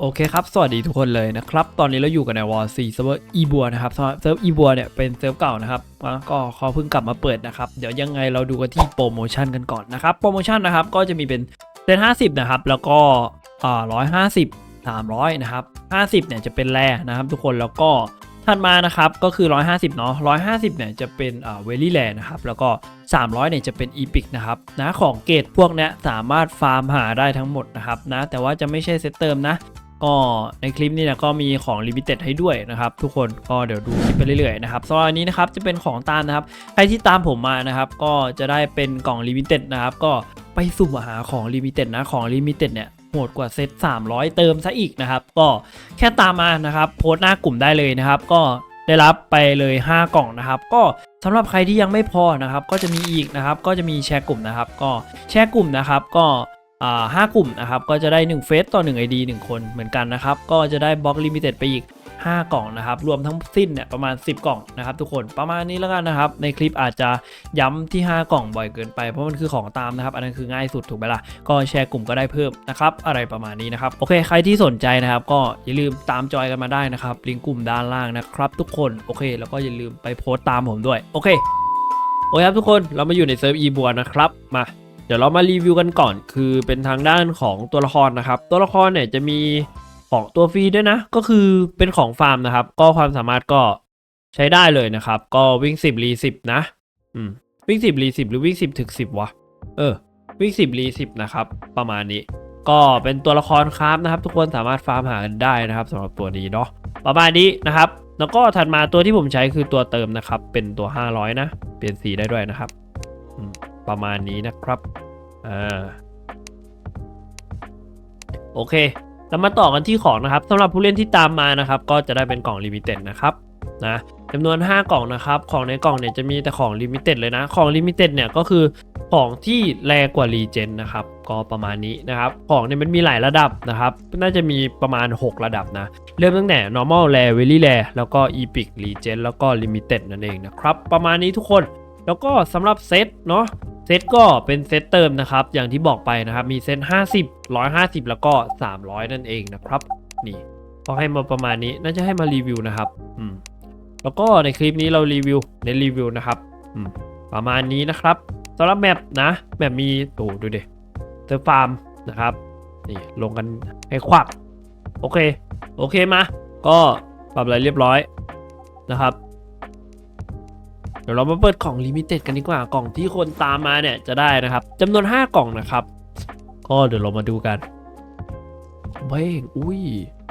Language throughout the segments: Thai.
โอเคครับ สวัสดีทุกคนเลยนะครับ ตอนนี้เราอยู่กันในวอร์ซีเซิร์ฟเวอร์อีบัวนะครับเซิร์ฟอีบัวเนี่ยเป็นเซิร์ฟเก่านะครับก็เขาเพิ่งกลับมาเปิดนะครับ เดี๋ยวยังไงเราดูกันที่โปรโมชั่นกันก่อนนะครับ โปรโมชั่นนะครับก็จะมีเป็นเซนห้าสิบนะครับ แล้วก็อ่าร้อยห้าสิบสามร้อยนะครับห้าสิบเนี่ยจะเป็นแร่นะครับ ทุกคนแล้วก็ถัดมานะครับก็คือ 150 เนาะ150 เนี่ยจะเป็นเวลี่แลนะครับ แล้วก็ 300 เนี่ยจะเป็นอีพิกนะครับนะของเกรดพวกเนี้ยสามารถฟาร์มหาได้ทั้งหมดนะครับนะแต่ว่าจะไม่ใช่เซตเติมนะ ก็ในคลิปนี้นี่ยก็มีของลิมิเต็ดให้ด้วยนะครับ ทุกคนก็เดี๋ยวดูคลิปไปเรื่อยๆนะครับสำหรับอันนี้นะครับจะเป็นของตามนะครับ ใครที่ตามผมมานะครับ ก็จะได้เป็นกล่องลิมิเต็ดนะครับ ก็ไปสุ่มหาของลิมิเต็ดนะของลิมิเต็ดเนี่ยโหดกว่าเซต300 เติมซะอีกนะครับ ก็แค่ตามมานะครับโพสต์หน้ากลุ่มได้เลยนะครับ ก็ได้รับไปเลย 5 กล่องนะครับ ก็สำหรับใครที่ยังไม่พอนะครับ ก็จะมีอีกนะครับ ก็จะมีแชร์กลุ่มนะครับ ก็แชร์กลุ่มนะครับ ก็ ห้ากลุ่มนะครับก็จะได้1เฟสต่อ1 ID 1 คนเหมือนกันนะครับก็จะได้บล็อกลิมิเต็ดไปอีก 5 กล่องนะครับ รวมทั้งสิ้นเนี่ยประมาณ 10 กล่องนะครับทุกคนประมาณนี้แล้วกันนะครับ ในคลิปอาจจะย้ำที่ 5 กล่องบ่อยเกินไปเพราะมันคือของตามนะครับ อันนั้นคือง่ายสุดถูกไหมล่ะก็แชร์กลุ่มก็ได้เพิ่มนะครับอะไรประมาณนี้นะครับโอเคใครที่สนใจนะครับ ก็อย่าลืมตามจอยกันมาได้นะครับลิงก์กลุ่มด้านล่างนะครับทุกคนโอเค แล้วก็อย่าลืมไปโพสต์ตามผมด้วยโอเคโอเคครับทุกคนเรามาอยู่ในเซิร์ฟอีบัวนะครับมา เดี๋ยวเรามารีวิวกันก่อน คือเป็นทางด้านของตัวละครนะครับ ตัวละครเนี่ยจะมีของตัวฟรีด้วยนะ ก็คือเป็นของฟาร์มนะครับ ก็ความสามารถก็ใช้ได้เลยนะครับ ก็วิ่ง 10รี10 นะ อืม วิ่ง 10รี10 หรือวิ่ง 10 ถึง 10 วะ เออ วิ่ง 10รี10 นะครับ ประมาณนี้ ก็เป็นตัวละครคราฟนะครับ ทุกคนสามารถฟาร์มหากันได้นะครับสำหรับตัวนี้เนาะ ประมาณนี้นะครับ แล้วก็ถัดมาตัวที่ผมใช้คือตัวเติมนะครับ เป็นตัว 500 นะ เปลี่ยนสีได้ด้วยนะครับ อืม ประมาณนี้นะครับอ่าโอเคเรามาต่อกันที่ของนะครับสำหรับผู้เล่นที่ตามมานะครับ ก็จะได้เป็นกล่องลิมิเต็ดนะครับนะจำนวน 5 กล่องนะครับ ของในกล่องเนี่ยจะมีแต่ของลิมิเต็ดเลยนะ ของลิมิเต็ดเนี่ยก็คือของที่แรงกว่ารีเจนนะครับ ก็ประมาณนี้นะครับ ของเนี่ยมันมีหลายระดับนะครับ น่าจะมีประมาณ 6 ระดับนะ เริ่มตั้งแต่ normal rare very rare แล้วก็ epic legend แล้วก็ limited นั่นเองนะครับ ประมาณนี้ทุกคน แล้วก็สำหรับเซตเนาะเซตก็เป็นเซตเติมนะครับ อย่างที่บอกไปนะครับ มีเซต50 150 แล้วก็ 300 นั่นเองนะครับ นี่ก็ให้มาประมาณนี้น่าจะให้มารีวิวนะครับอืมแล้วก็ในคลิปนี้เรารีวิวในรีวิวนะครับอืมประมาณนี้นะครับสำหรับแมปนะแมปมีโอ้ดูดิเซอร์ฟาร์มนะครับนี่ลงกันให้ควักโอเค โอเคมา ก็ปรับอะไรเรียบร้อยนะครับ ดี๋ยวเรามาเปิดกล่องลิมิเต็ดกันดีกว่ากล่องที่คนตามมาเนี่ยจะได้นะครับจำนวน 5 กล่องนะครับ ก็เดี๋ยวเรามาดูกันเบ้งอุ้ย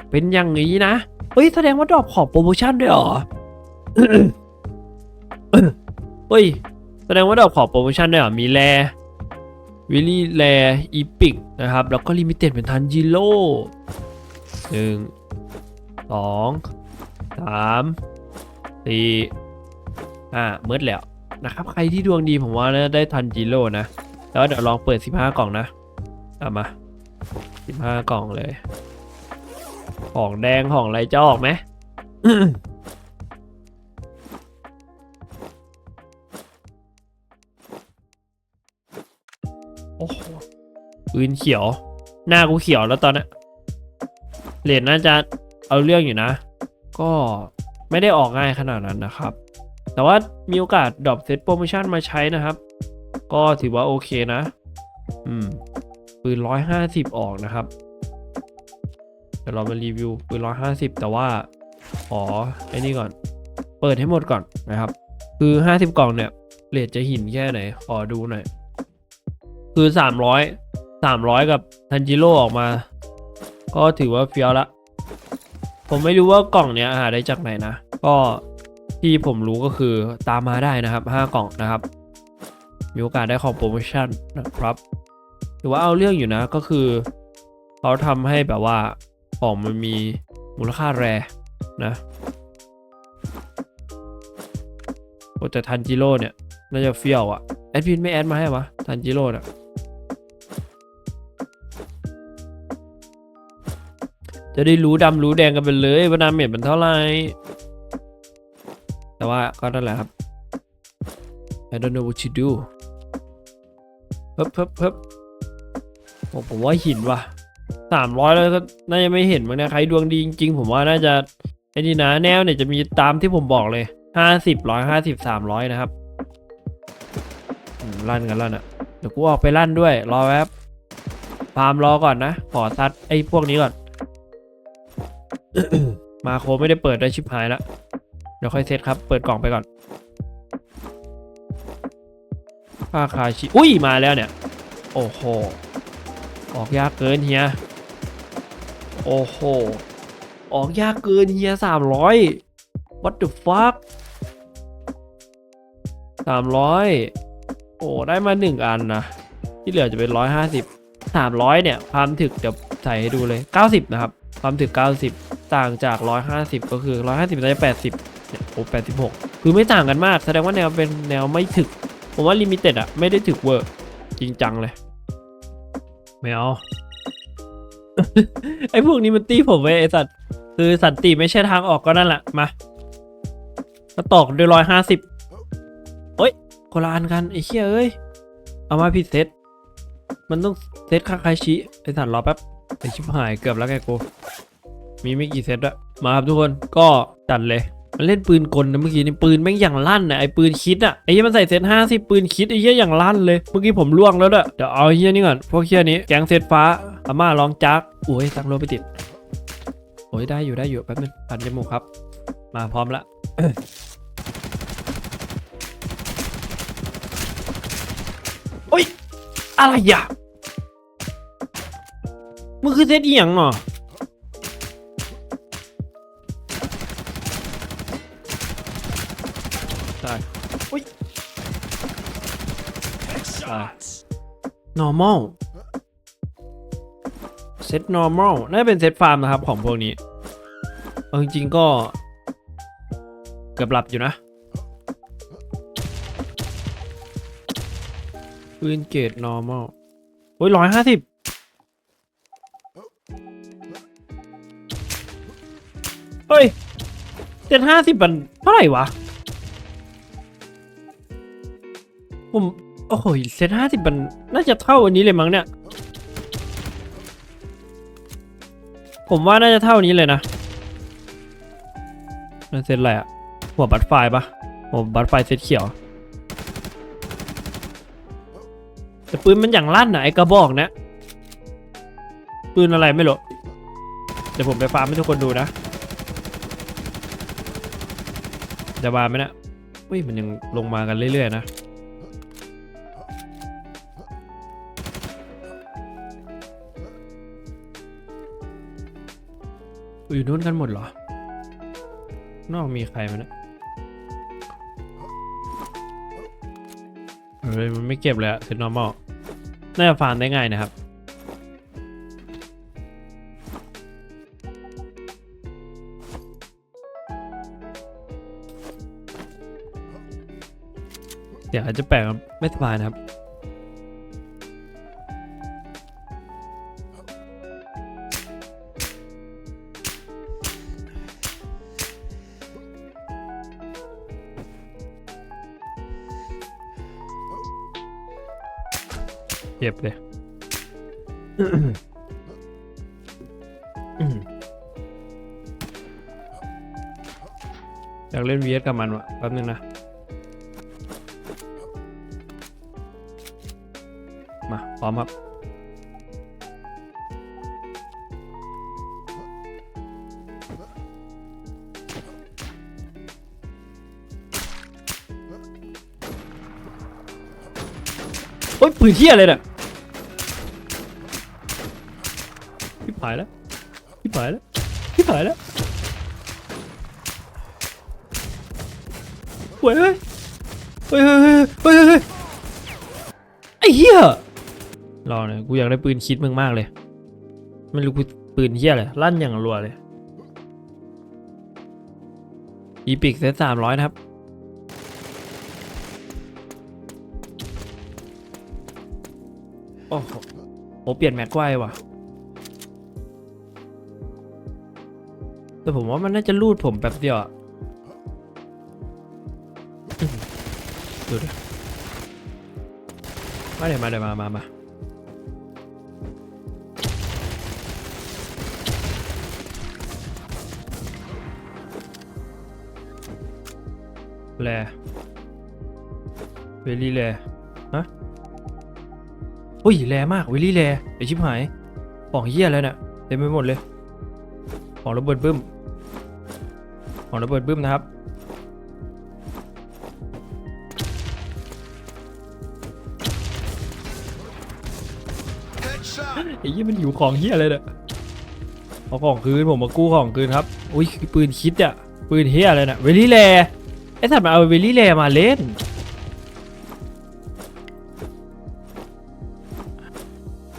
เป็นอย่างนี้นะเฮ้ยแสดงว่าดรอปขอบโปรโมชั่นด้วยเหรอเฮ้ยแสดงว่าดรอปขอบโปรโมชั่นด้วยเหรอมีแรวิลลี่แรอีพิกนะครับ แล้วก็ลิมิเต็ดเป็นทันจิโร่หนึ่งสองสามสี่ อ่าเมิดแล้วนะครับ ใครที่ดวงดีผมว่านะได้ทันจิโร่นะ แล้วเดี๋ยวลองเปิด 15 กล่องนะเอามา 15 กล่องเลย ของแดงของอะไรจะออกไหมโอ้โหปืนเขียว หน้ากูเขียวแล้วตอนนี้เหรียญน่าจะเอาเรื่องอยู่นะ ก็ไม่ได้ออกง่ายขนาดนั้นนะครับ แต่ว่ามีโอกาสดรอปเซตโปรโมชั่นมาใช้นะครับ ก็ถือว่าโอเคนะ อืม ปืนร้อยห้าสิบออกนะครับ เดี๋ยวเรามารีวิวปืนร้อยห้าสิบแต่ว่าขอไอ้นี่ก่อน เปิดให้หมดก่อนนะครับ คือห้าสิบกล่องเนี่ยเรทจะหินแค่ไหน ขอดูหน่อย คือสามร้อยสามร้อยกับทันจิโร่ออกมา ก็ถือว่าเฟี้ยวละ ผมไม่รู้ว่ากล่องเนี้ยหาได้จากไหนนะ ก็ ที่ผมรู้ก็คือตามมาได้นะครับ 5 กล่องนะครับ มีโอกาสได้ของโปรโมชั่นนะครับถือว่าเอาเรื่องอยู่นะก็คือเขาทำให้แบบว่าของมันมีมูลค่าแรนะโอ้แต่ทันจิโร่เนี่ย น่าจะเฟี้ยวอะแอดมินไม่แอดมาให้วะทันจิโร่เนี่ยจะได้รู้ดำรู้แดงกันไปเลยว่าดาเมจมันเท่าไหร่ ว่าก็นั่นแหละครับ I don't know what to do เพิ่บเพิ่บเพิบผมว่าหินว่ะสามร้อยแล้วก็น่าจะไม่เห็นมั้งนะใครดวงดีจริงๆ ผมว่าน่าจะไอ้นี่นะแนวเนี่ยจะมีตามที่ผมบอกเลยห้าสิบร้อยห้าสิบสามร้อยนะครับลั่นกันแล้วน่ะเดี๋ยวกูออกไปลั่นด้วย รอแป๊บฟาร์มรอก่อนนะ ขอซัดไอ้พวกนี้ก่อน มาโคไม่ได้เปิดได้ชิบหายละ เดี๋ยวค่อยเซตครับ เปิดกล่องไปก่อนผ้าคาชิ อุ้ย มาแล้วเนี่ย โอ้โห ออกยากเกินเฮีย โอ้โห ออกยากเกินเฮียสามร้อย what the fuck สามร้อย โอ้ ได้มาหนึ่งอันนะ ที่เหลือจะเป็นร้อยห้าสิบสามร้อยเนี่ย ความถึกเดี๋ยวใส่ให้ดูเลยเก้าสิบนะครับ ความถึกเก้าสิบต่างจากร้อยห้าสิบก็คือร้อยห้าสิบได้แปดสิบ อ้แปดสิบหกคือไม่ต่างกันมาก แสดงว่าแนวเป็นแนวไม่ถึก ผมว่าลิมิเต็ดอะไม่ได้ถึกเวอร์จริงจังเลย ไม่เอา ไอ้พวกนี้มันตีผมไว้ยไอ้สัตว์ คือสันติไม่ใช่ทางออกก็นั่นแหละมามาตอกด้วยร้อยห้าสิบโอ๊ยโคละอันกันไอ้เชี่ยเอ้ย เอามาผิดเซต มันต้องเซตคาคาชิไอ้สัตว์รอแป๊บไอชิบหายเกือบแล้วแกกูมีไม่กี่เซตอะมาครับทุกคนก็จัดเลย มันเล่นปืนกลนะเมื่อกี้นี่ปืนแม่งอย่างลั่นนะไอ้ปืนคิดอะไอ้เหี้ยมันใส่เซตห้าสิบปืนคิดไอ้เหี้ยอย่างลั่นเลย เมื่อกี้ผมล่วงแล้วด้วยเดี๋ยวเอาเหี้ยนี่ก่อนพวกเหี้ยนี้แกงเซตฟ้าอาม่าลองจักโอ้ยตั้งโลไปติดโอ้ยได้อยู่ได้อยู่แป๊บนึงพันจมูกครับ มาพร้อมละโอ้ยอะไรอะมึงคือเซตอียงเนาะ normal เซต normal น่าจะเป็นเซตฟาร์มนะครับของพวกนี้เอาจริงๆก็เกือบหลับอยู่นะปืนเกรด normal โอ้ยร้อยห้าสิบเฮ้ยเจ็ดห้าสิบมันเท่าไหร่วะ ผม โอ้โหเซตห้าสิบมันน่าจะเท่าอันนี้เลยมั้งเนี่ย ผมว่าน่าจะเท่านี้เลยนะนั่นเซตอะไรอะหัวบัตไฟปะหัวบัตไฟเซตเขียว แต่ปืนมันอย่างลั่นนะไอ้กระบอกเนะปืนอะไรไม่รู้เดี๋ยวผมไปฟาร์มให้ทุกคนดูนะจะมาไหมเนะอุ้ยมันยังลงมากันเรื่อยๆนะ อยู่นู้นกันหมดเหรอ นอกมีใครไหมเนะเฮ้ยมันไม่เก็บเลยอะคือ normal น่าจะฟาร์มได้ง่ายนะครับเดี๋ยวอาจจะแปลกไม่สบายนะครับ เจ็บเลยอยากเล่น VS กับมันวะแป๊บนึงนะ มาพร้อมครับโอ้ยปืนเที่ยเลยเนี่ยพี่ผายแล้วพี่ผายแล้วพี่ผายแล้วเฮ้ยเฮ้ยเฮ้ยเฮ้ยเฮ้ยไอ้เหี้ยรอหน่อยกูอยากได้ปืนคิดมึงมากเลยไม่รู้กูปืนเหี้ยอะไรลั่นอย่างรัวเลยอีพิกเซตสามร้อยนะครับโอ้โหเปลี่ยนแม็กไวว่ะ แต่ผมว่ามันน่าจะลูดผมแบบเดียวะดูดิมาเดี๋ยวมาเดี๋ยวมามามาแลเวลี่แลฮะอุ้ยแลมากเวลี่แลไอชิบหายของเยี่ยแล้วเนี่ยเต็มไปหมดเลยของระเบิดบึ้ม ของระเบิดบึ้มนะครับ ไอ้ยี่มันอยู่ของเฮียอะไรเนี่ยเอาของคืนผมมากู้ของคืนครับ อุ้ยปืนคิดอะปืนเฮียอะไรเนี่ยเวลี่แลไอ้สัตว์มันเอาเวลี่แลมาเล่น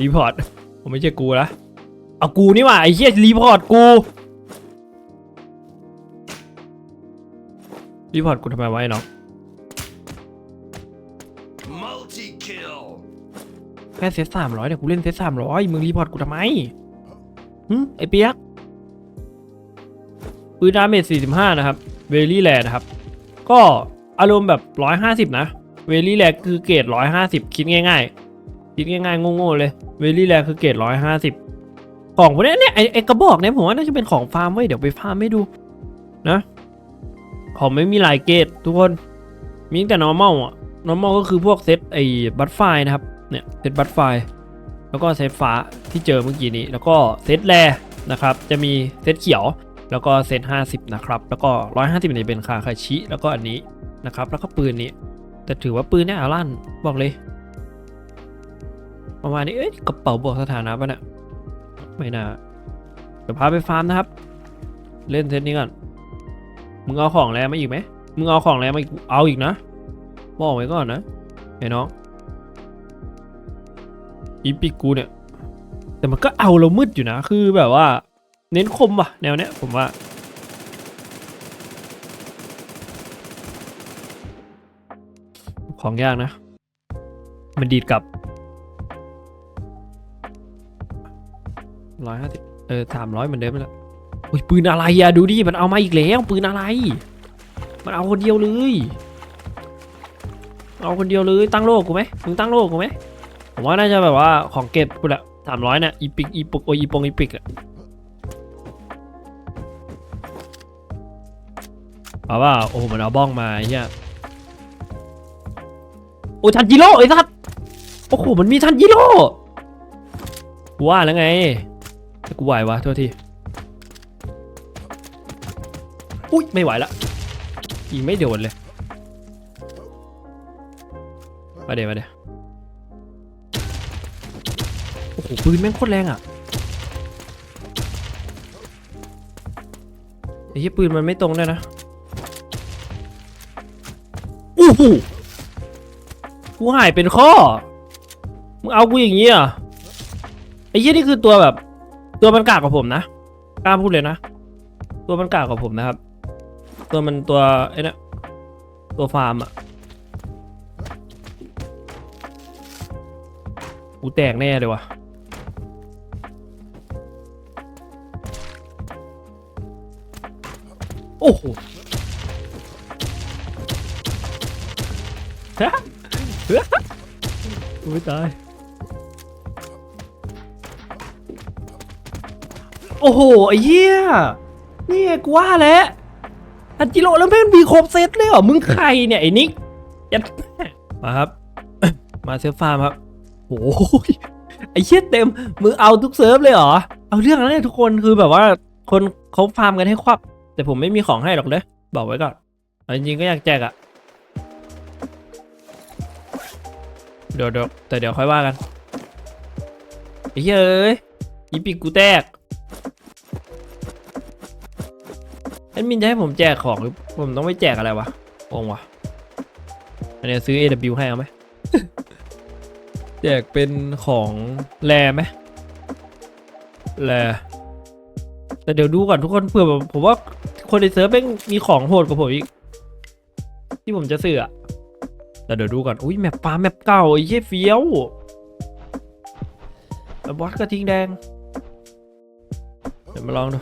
รีพอร์ต ผมไม่ใช่กูละเอากูนี่หว่าไอ้เฮียรีพอร์ตกู รีพอร์ตกูทำไมวะไอ้น้อง Multi kill. แค่เซตสามร้อยเนี่ยกูเล่นเซตสามร้อยมึงรีพอร์ตกูทำไมหึไอเปียกปืนดาเมจสี่สิบห้านะครับ เวลี่แลนะครับ ก็อารมณ์แบบร้อยห้าสิบนะ เวลี่แลคือเกรดร้อยห้าสิบคิดง่าย ๆ คิดง่ายๆโง่ๆเลย เวลี่แลคือเกรดร้อยห้าสิบของพวกเนี้ยเนี่ยไอไอกระบอกเนี่ยผมว่าน่าจะเป็นของฟาร์มไว้ยเดี๋ยวไปฟาร์มให้ดูนะ ขอไม่มีหลายเกรดทุกคน มีแต่ normal อะ normal ก็คือพวกเซตไอ้บัตไฟนะครับ เนี่ยเซตบัตไฟแล้วก็เซตฟ้าที่เจอเมื่อกี้นี้ แล้วก็เซตแรนะครับ จะมีเซตเขียว แล้วก็เซต50 นะครับ แล้วก็ 150เนี่เป็นคาคาชิ แล้วก็อันนี้นะครับ แล้วก็ปืนนี้ แต่ถือว่าปืนเนี่ยอาลันบอกเลย ประมาณนี้ เอ้ยกระเป๋าบวกสถานะปะเนี่ย ไม่น่าเดี๋ยวพาไปฟาร์มนะครับ เล่นเซตนี้ก่อน มึงเอาของแรงมาอีกไหมมึงเอาของแรงมาอีกเอาอีกนะบอกไว้ก่อนนะไอ้น้องอีปิกูเนี่ย แต่มันก็เอาเรามืดอยู่นะ คือแบบว่า เน้นคมว่ะ แนวเนี้ยผมว่าของยากนะ มันดีดกลับร้อยห้าสิบเออสามร้อยเหมือนเดิมไปแล้ว อุ้ยปืนอะไรอะดูดิมันเอามาอีกแล้วปืนอะไร มันเอาคนเดียวเลย เอาคนเดียวเลยตั้งโลกกูไหมมึงตั้งโลกกูไหมผมว่าน่าจะแบบว่าของเก็บกูแหละสามร้อยเนี่ยอีปิกอีปุกโออีปงอีปิกอะเอาว่าโอ้มันเอาบ้องมาเฮียโอ้ทันจิโร่ไอ้สัสโอ้โหมันมีทันจิโร่กูว่าแล้วไงกูไหววะโทษที อุ้ยไม่ไหวละยิงไม่โดนเลยมาเดี๋ยวมาเดี๋ยวโอ้โหปืนแม่งโคตรแรงอะไอ้ที่ปืนมันไม่ตรงด้วยนะโอ้โหกูหายเป็นข้อมึงเอากูอย่างนี้อะไอ้ยี่นี่คือตัวแบบ ตัวมันกากกว่าผมนะกล้าพูดเลยนะ ตัวมันกากกว่าผมนะครับ ตัวมันตัวไอ้นี่ตัวฟาร์มอะกูแตกแน่เลยว่ะโอ้โหฮะอุ้ยตาย โอ้โห ไอ้เหี้ย นี่กูว่าแล้ว อันจิโร่แล้วแม่งมีครบเซตเลยเหรอ มึงใครเนี่ยไอ้นิกยัดมาครับ มาเซิร์ฟฟาร์มครับโอ้ยไอ้เชี่ยเต็ม มึงเอาทุกเซิร์ฟเลยเหรอ เอาเรื่องแล้วเนี่ยทุกคนคือแบบว่าคนเขาฟาร์มกันให้ควับ แต่ผมไม่มีของให้หรอกเด้อบอกไว้ก่อนเอาจริงๆก็อยากแจกอะเดี๋ยวเดี๋ยวแต่เดี๋ยวค่อยว่ากันไอ้เหี้ยเอ้ยอีปีกกูแตก อดมินจะให้ผมแจกของหรือผมต้องไปแจกอะไรวะงงวะอันนี้ซื้อ AW ให้เอาไหมแจกเป็นของแรไหมแรแต่เดี๋ยวดูก่อนทุกคนเผื่อแบบผมว่าคนในเซิร์ฟแม่งมีของโหดกว่าผมอีก ที่ผมจะซื้ออะแต่เดี๋ยวดูก่อน อุ้ยแมปปลาแมปเก่าไอ้เหี้ยเฟี้ยวแล้วบอสกระทิงแดง เดี๋ยวมาลองดู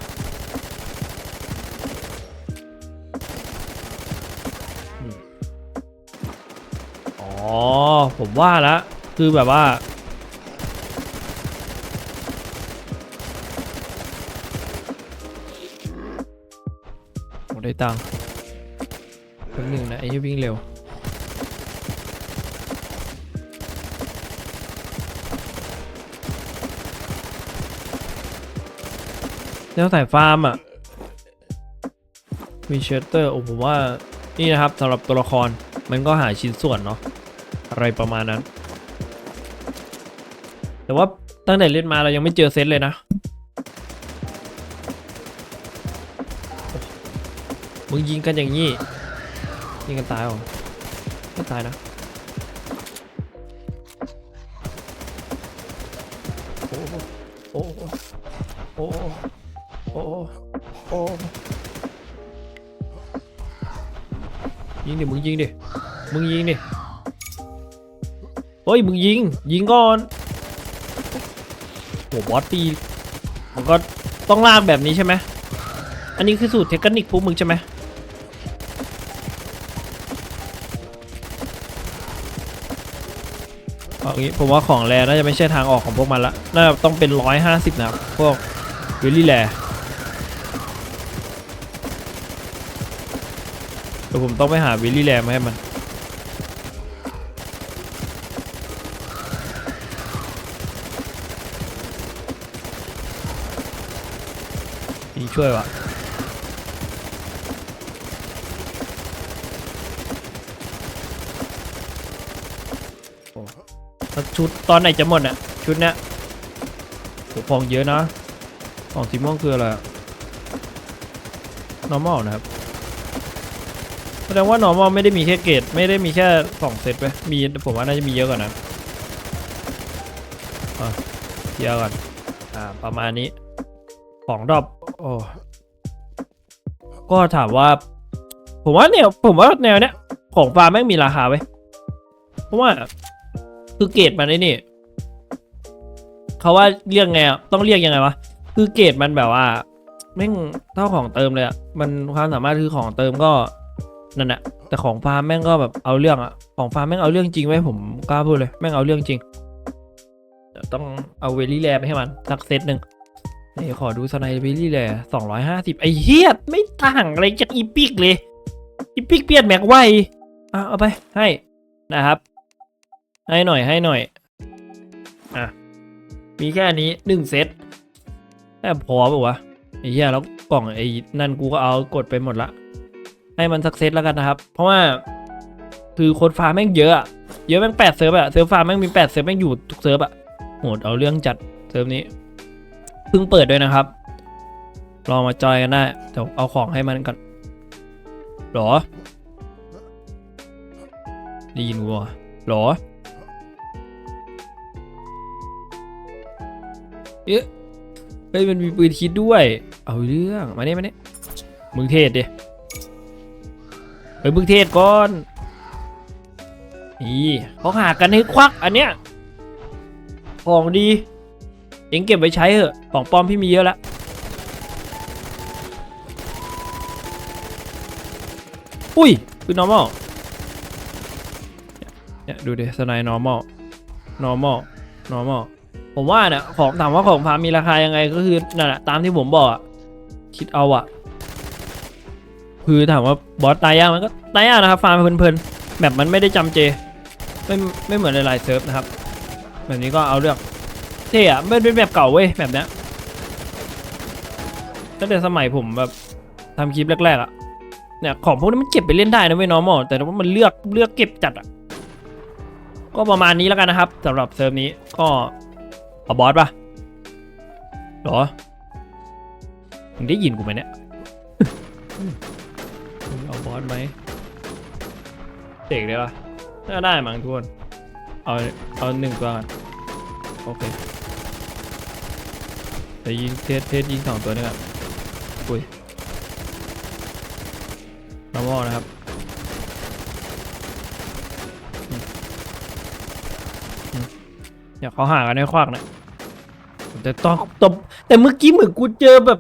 อ๋อ ผมว่าแล้วคือแบบว่าโอ้ได้ตังค์แป๊บนึงนะไอ้ที่วิ่งเร็ว แล้วสายฟาร์มอะมีเชสเตอร์โอ้ผมว่านี่นะครับสำหรับตัวละครมันก็หาชิ้นส่วนเนาะ อะไรประมาณนั้น แต่ว่าตั้งแต่เล่นมาเรายังไม่เจอเซตเลยนะ มึงยิงกันอย่างนี้ ยิงกันตายเหรอไม่ตายนะโอ้โอ้โอ้โอ้โอ้ยิงดิมึงยิงดิมึงยิงดิ เฮ้ยมึงยิง ยิงก่อนโหบอสตีมันก็ต้องลากแบบนี้ใช่ไหมอันนี้คือสูตรเทคนิคพวกมึงใช่ไหมเอางี้ผมว่าของแรน่าจะไม่ใช่ทางออกของพวกมันละน่าจะต้องเป็นร้อยห้าสิบนะพวกวิลลี่แรเดี๋ยวผมต้องไปหาวิลลี่แรมาให้มัน ช่วยวะโอ้แล้วชุดตอนไหนจะหมดอะ ชุดเนี้ยโหของเยอะนะของสีม่วงคืออะไรอะ normal นะครับ แสดงว่า normal ไม่ได้มีแค่เกรดไม่ได้มีแค่สองเซตไปมีผมว่าน่าจะมีเยอะกว่านั้นอะเยอะก่อนอ่าประมาณนี้ ของดรอป โอ้ก็ถามว่า ผมว่าเนี่ยผมว่าแนวเนี้ยของฟาร์มแม่งมีราคาไว้ยเพราะว่า คือเกรดมันไอ้นี่เขาว่าเรียกไงอะต้องเรียกยังไงวะคือเกรดมันแบบว่าแม่งเท่าของเติมเลยอะมันความสามารถคือของเติมก็นั่นแหละแต่ของฟาร์มแม่งก็แบบเอาเรื่องอะของฟาร์มแม่งเอาเรื่องจริงไว้ผมกล้าพูดเลย แม่งเอาเรื่องจริงต้องเอาเวลี่แลไปให้มันสักเซตหนึ่ง ไหนขอดูสไนเปอรี่เลยสองร้อยห้าสิบไอ้เฮียไม่ต่างอะไรจากอีพิกเลย อีพิกเปียนแม็กไวอะเอาไปให้นะครับ ให้หน่อยให้หน่อย อะ มีแค่นี้หนึ่งเซตแค่พอป่ะวะไอ้เหี้ยแล้วกล่องไอ้นั่นกูก็เอากดไปหมดละ ให้มันสักเซตแล้วกันนะครับ เพราะว่า คือคนฟาร์มแม่งเยอะอะเยอะแม่งแปดเซิร์ฟอะเซิร์ฟฟาร์มแม่งมีแปดเซิร์ฟแม่งอยู่ทุกเซิร์ฟอะโหดเอาเรื่องจัดเซิร์ฟนี้ เพิ่งเปิดด้วยนะครับ ลองมาจอยกันได้เดี๋ยวเอาของให้มันก่อนหรอ ได้ยินกูวะหรอเอ๊ะเฮ้ยมันมีปืนคิดด้วย เอาเรื่อง มาเนี่ยมาเนี่ยมึงเทศดิเฮ้ยมึงเทศก่อน นี่เขาหากันให้ควักอันเนี้ย ของดี เองเก็บไว้ใช้เถอะของปลอมพี่มีเยอะแล้วอุ้ยคือ normal เนี่ยดูดิสไน normal normal normal ผมว่าเนี่ยของถามว่าของฟาร์มมีราคายังไงก็คือนั่นแหละตามที่ผมบอกอะคิดเอาอะคือถามว่าบอสตายยากมันก็ตายยากนะครับฟาร์มเพลินๆแบบมันไม่ได้จำเจ ไม่ไม่เหมือนหลายๆเซิร์ฟนะครับ แบบนี้ก็เอาเรื่อง เท่อะมันเป็นแบบเก่าเว้ยแบบเนี้ยตั้งแต่สมัยผมแบบทำคลิปแรกๆอะเนี่ยของพวกนี้มันเก็บไปเล่นได้นะเว้ยน้องมอแต่ว่ามันเลือกเลือกเก็บจัดอะก็ประมาณนี้แล้วกันนะครับสำหรับเซิร์ฟนี้ก็เอาบอสปะหรอมึงได้ยินกูไหมเนี่ยมึงเอาบอสไหมเสกได้ปะน่าได้มั้งทุกคนเอาเอาหนึ่งตัวก่อนโอเค แต่ยิงเทสเทสยิงสองตัวนี่ครับอุ้ยน้ำมอนะครับอืมอืมอยากเขาหากันให้ควักนะแต่ตอนตบแต่เมื่อกี้เหมือนกูเจอแบบ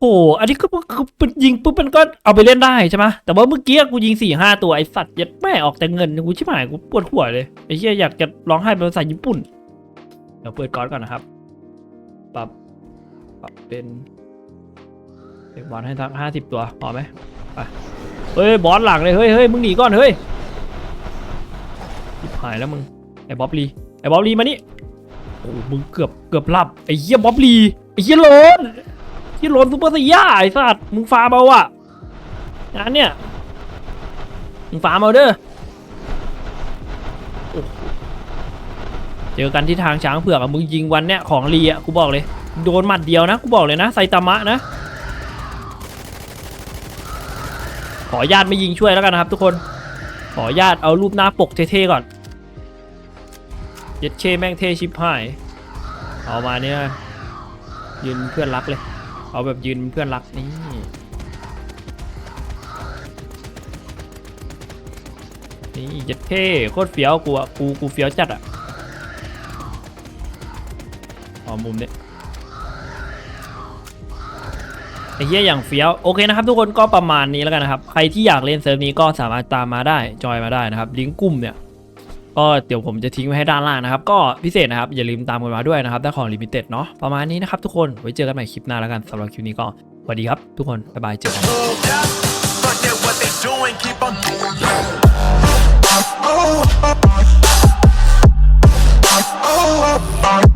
โอ้อันนี้ก็คือปืนยิงปุ๊บมันก็เอาไปเล่นได้ใช่ไหมแต่ว่าเมื่อกี้กูยิงสี่ห้าตัวไอสัตว์ยัดแม่ออกแต่เงินกูชิบหายกูปวดหัวเลยไอ้เหี้ยอยากจะร้องไห้เป็นภาษาญี่ปุ่น เดี๋ยวเปิดก่อนก่อนนะครับ ปรับปรับเป็นเด็กบอลให้ทั้งห้าสิบตัวพอไหมไปเฮ้ยบอสหลังเลยเฮ้ยเฮ้ยมึงหนีก่อนเฮ้ยหายแล้วมึงไอ้บ๊อบลีไอ้บ๊อบลีมานี่โอ้มึงเกือบเกือบหลับไอ้เหี้ยบ๊อบลีไอ้เหี้ยโลนเหี้ยโลนซุปเปอร์สยาไอ้สัตว์มึงฟาร์มเอาอะงานเนี่ยมึงฟาร์มเอาเด้อโอ้โห เจอกันที่ทางช้างเผือกอะมึงยิงวันเนี้ยของลีอะกูบอกเลย โดนหมัดเดียวนะกูบอกเลยนะไซตามะนะขอญาตไม่ยิงช่วยแล้วกันนะครับ ทุกคนขอญาตเอารูปหน้าปกเท่ๆก่อนเย็ดเชแม่งเท่ชิบหายเอามาเนี่ยยืนเพื่อนรักเลย เอาแบบยืนเพื่อนรักนี่นี่เย็ดเท่โคตรเฟี้ยวกูอะกูกูเฟี้ยวจัดอะ มุมนี้ไอ้เหี้ยอย่างเฟี้ยวโอเคนะครับทุกคนก็ประมาณนี้แล้วกันนะครับ ใครที่อยากเล่นเซิร์ฟนี้ก็สามารถตามมาได้จอยมาได้นะครับลิงก์กลุ่มเนี่ยก็เดี๋ยวผมจะทิ้งไว้ให้ด้านล่างนะครับ ก็พิเศษนะครับ อย่าลืมตามกันมาด้วยนะครับถ้าของลิมิเต็ดเนาะประมาณนี้นะครับทุกคนไว้เจอกันใหม่คลิปหน้าแล้วกันสำหรับคลิปนี้ก็สวัสดีครับ ทุกคนบ๊ายบายเจอกัน